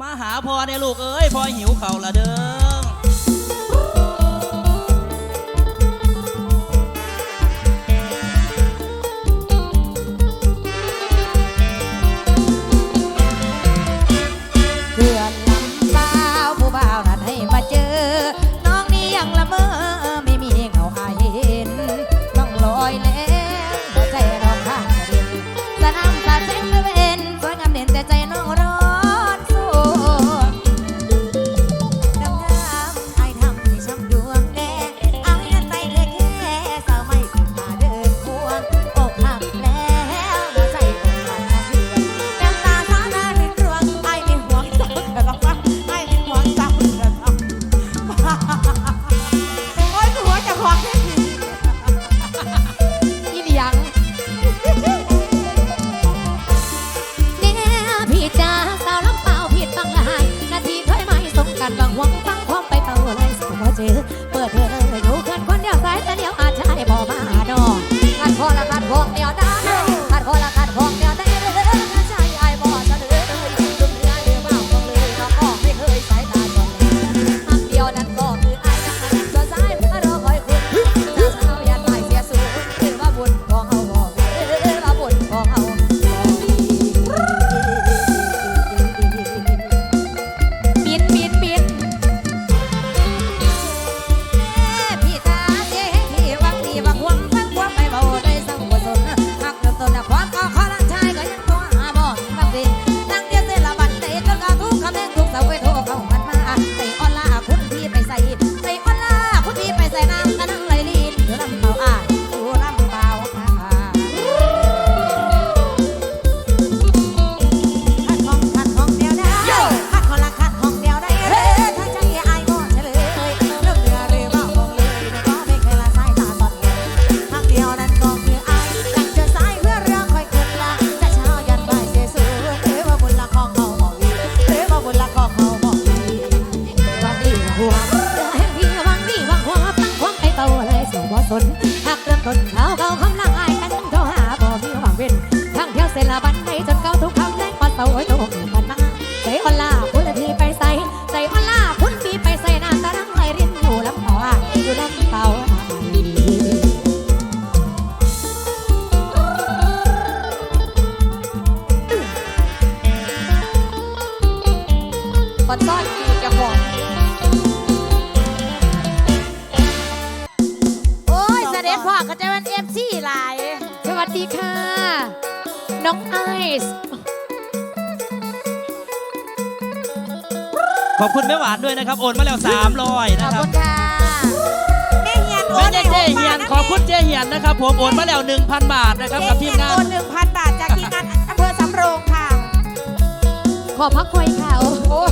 มาหาพ่อได้ลูกเอ้ยพ่อหิวเข่าละเด้อ หัวเดือแห่งที่วังนี่วังหัวตั้งควงไปเตาเลยสู่บ่สนหากเริ่มต้นเขาเกาคำลังอายกันโทรหาบ่มีหวังเว้นทั้งเที่ยวเสละบันไดจนเกาทุกคำแรงปัดเตาโอ้ยตัวหนึ่งปันมาใจอ่อนล่าพุ่นทีไปใส่ใจอ่อนล่าพุ่นปีไปใส่นาตาลังไหลรินอยู่ลำคออยู่ลำเต่าปัดซ้อน ขอบคุณแม่หวานด้วยนะครับ โอนมาแล้ว 300 ขนะครับขอบคุณค่ะ แม่เฮียนโอแม่นเจให้ผเจเฮียนขอบคุณเจเฮียนนะครับผมโอนมาแล้ว 1,000 บาทนะครับกับทีมงานโอนหนึ่งพันบาทจากทีมงานอำเภอสำโรงค่ะ ขอพักคอยค่ะโอ้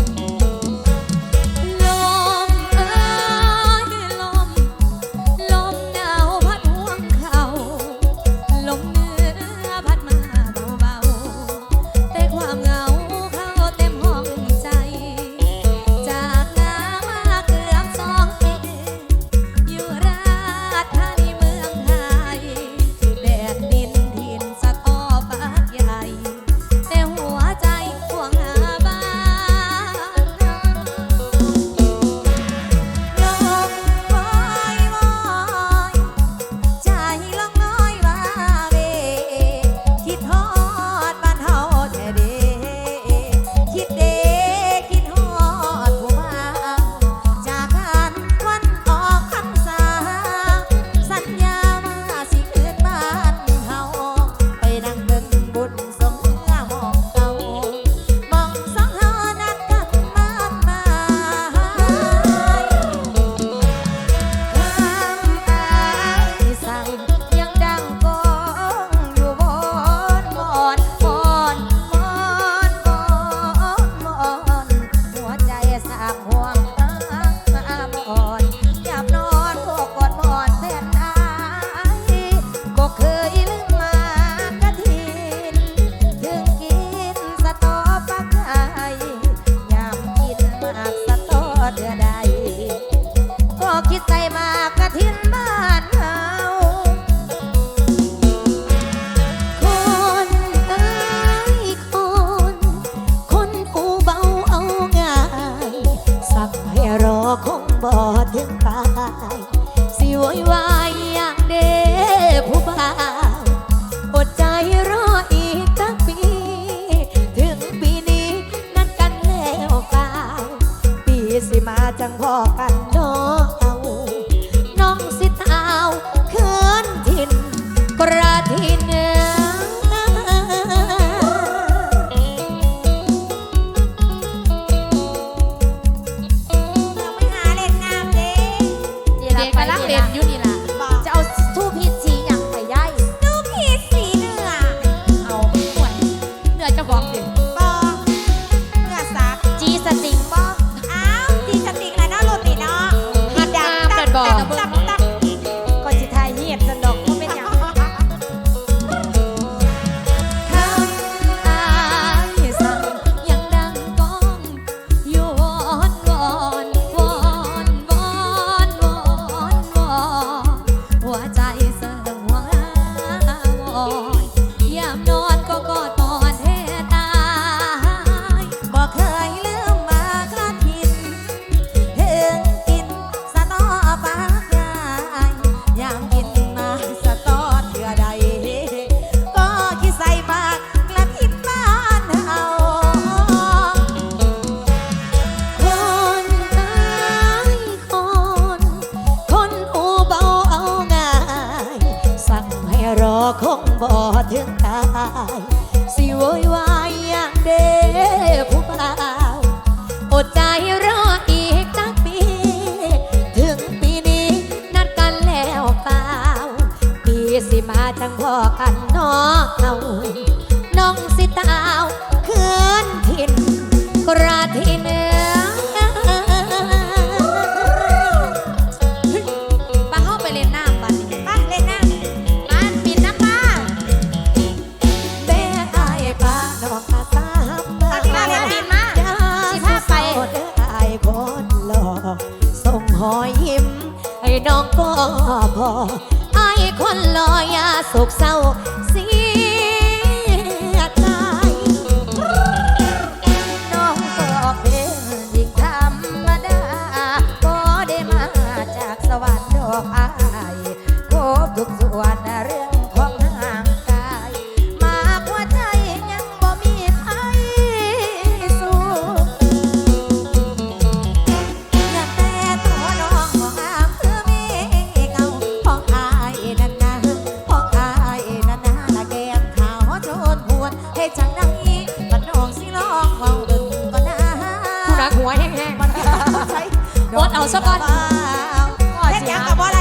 สิโวยวายอย่างเด็กผู้เบ่าอดใจรออีกตักปี ถึงปีนี้นัดกันแล้วเปล่าปีสิมาจังพอกันเนอะเอาน้องสิตาวเขินถิ่นกระทิน น้องก็พอไอ้คนลอยาสุกเศร้าสิ ใช้อวดเอาซะก่อนแฮ็ดหยังกับว่าอะไร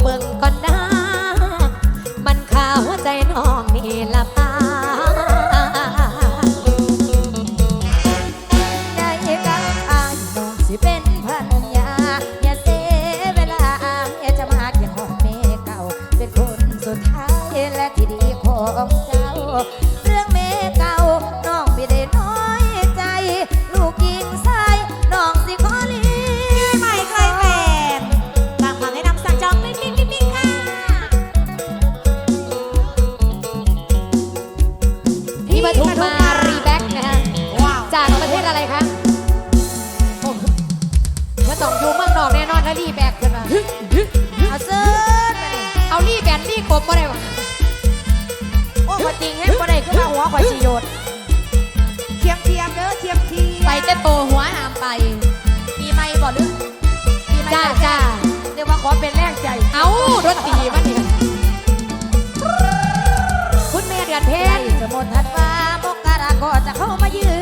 เบิ่งก่อน นตีมันคุณแม่เดือนเพ็ญสมุทรทัดฟ้ามกกราก็จะเข้ามายืน